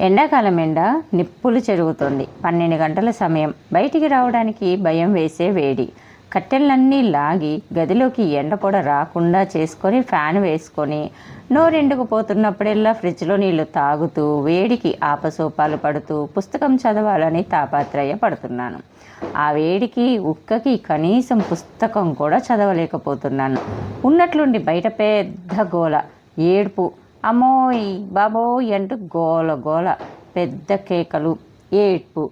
ఎండాకాలం ఎండ నిప్పులు చెరుగుతుంది. పన్నెండు గంటల సమయం. బయటికి రావడానికి భయం వేసే వేడి. కట్టెలన్నీ లాగి గదిలోకి ఎండ పొడ రాకుండా చేసుకొని ఫ్యాన్ వేసుకొని నోరెండుకు పోతున్నప్పుడల్లా ఫ్రిడ్జ్లో నీళ్ళు తాగుతూ వేడికి ఆపసోపాలు పడుతూ పుస్తకం చదవాలని తాపాత్రయ పడుతున్నాను ఆ వేడికి ఉక్కకి కనీసం పుస్తకం కూడా చదవలేకపోతున్నాను. ఉన్నట్లుండి బయట పెద్ద గోల. ఏడుపు అమ్మోయ్ బాబోయ్ అంటూ గోల గోల పెద్ద కేకలు ఏడ్పు.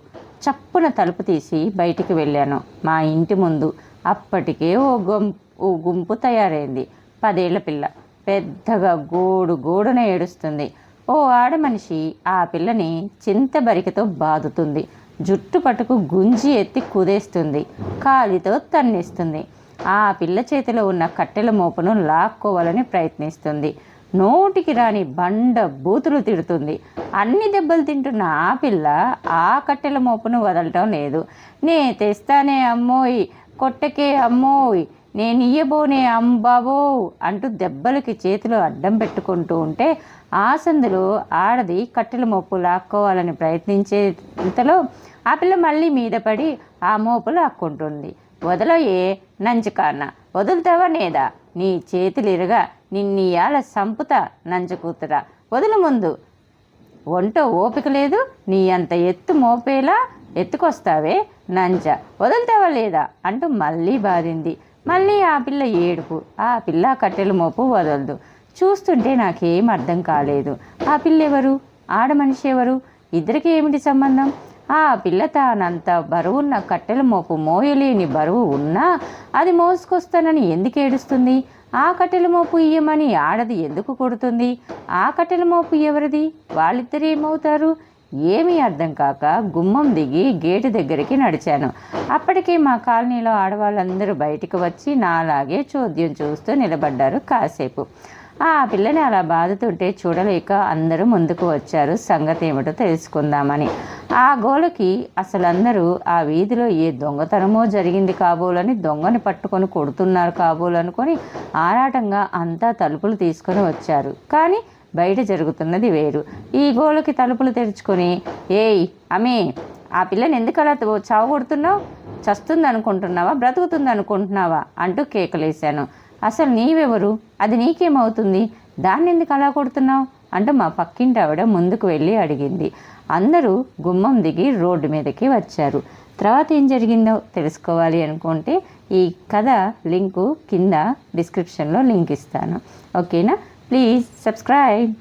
చప్పున తలుపు తీసి బయటికి వెళ్ళాను. మా ఇంటి ముందు అప్పటికే ఓ గుంపు ఓ గుంపు తయారైంది. పదేళ్ళ పిల్ల. పెద్దగా గోడు గోడున ఏడుస్తుంది. ఓ ఆడ మనిషి ఆ పిల్లని చింతబరికతో బాదుతుంది. జుట్టు పట్టుకు గుంజి ఎత్తి కుదేస్తుంది. కాలితో తన్నిస్తుంది. ఆ పిల్ల చేతిలో ఉన్న కట్టెల మోపును లాక్కోవాలని ప్రయత్నిస్తుంది. నోటికి రాని బండ బూతులు తిడుతుంది. అన్ని దెబ్బలు తింటున్న ఆ పిల్ల ఆ కట్టెల మోపును వదలటం లేదు. నే తెస్తానే అమ్మోయ్ కొట్టకే అమ్మోయ్ నేను ఇయ్యబోనే అంబాబో అంటూ దెబ్బలకి చేతులు అడ్డం పెట్టుకుంటూ ఉంటే ఆ సందులో ఆడది కట్టెల మోపు లాక్కోవాలని ప్రయత్నించే ఇంతలో ఆ పిల్ల మళ్ళీ మీద పడి ఆ మోపు లాక్కుంటుంది. వదలయే నంచుకాన్న వదులుతావా నేదా? నీ చేతులు నిన్నీయాల సంపుత నంజకూతురా. వదులు ముందు. ఒంట ఓపిక లేదు నీ అంత ఎత్తు మోపేలా ఎత్తుకొస్తావే నంచ వదులుతావా లేదా అంటూ మళ్ళీ బాధింది. మళ్ళీ ఆ పిల్ల ఏడుపు ఆ పిల్ల కట్టెల మోపు వదలదు. చూస్తుంటే నాకేం అర్థం కాలేదు. ఆ పిల్ల ఎవరు ఆడ మనిషి ఎవరు? ఇద్దరికి ఏమిటి సంబంధం? ఆ పిల్ల తానంత బరువున్న కట్టెల మోపు మోయలేని బరువు ఉన్నా అది మోసుకొస్తానని ఎందుకు ఏడుస్తుంది? ఆ కట్టెల మోపు ఇయ్యమని ఆడది ఎందుకు కొడుతుంది? ఆ కట్టెల మోపు ఎవరిది? వాళ్ళిద్దరు ఏమవుతారు? ఏమీ అర్థం కాక గుమ్మం దిగి గేటు దగ్గరికి నడిచాను. అప్పటికే మా కాలనీలో ఆడవాళ్ళందరూ బయటికి వచ్చి నాలాగే చోద్యం చూస్తూ నిలబడ్డారు కాసేపు. ఆ పిల్లని అలా బాధతుంటే చూడలేక అందరూ ముందుకు వచ్చారు. సంగతి ఏమిటో తెలుసుకుందామని. ఆ గోలకి అసలు అందరూ ఆ వీధిలో ఏ దొంగతనమో జరిగింది కాబోలని దొంగని పట్టుకొని కొడుతున్నారు కాబోలనుకొని ఆరాటంగా అంతా తలుపులు తీసుకొని వచ్చారు. కానీ బయట జరుగుతున్నది వేరు. ఈ గోలకి తలుపులు తెరుచుకొని ఏయ్ అమే ఆ పిల్లని ఎందుకు అలా చావు కొడుతున్నావు? చస్తుంది అనుకుంటున్నావా బ్రతుకుతుంది అనుకుంటున్నావా అంటూ కేకలేశాను. అసలు నీవెవరు? అది నీకేమవుతుంది? దాన్ని ఎందుకు అలా కొడుతున్నావు? అంటూ మా పక్కింటి ఆవిడ ముందుకు వెళ్ళి అడిగింది. అందరూ గుమ్మం దిగి రోడ్డు మీదకి వచ్చారు. తర్వాత ఏం జరిగిందో తెలుసుకోవాలి అనుకుంటే ఈ కథ లింకు కింద డిస్క్రిప్షన్లో లింక్ ఇస్తాను. ఓకేనా? Please subscribe.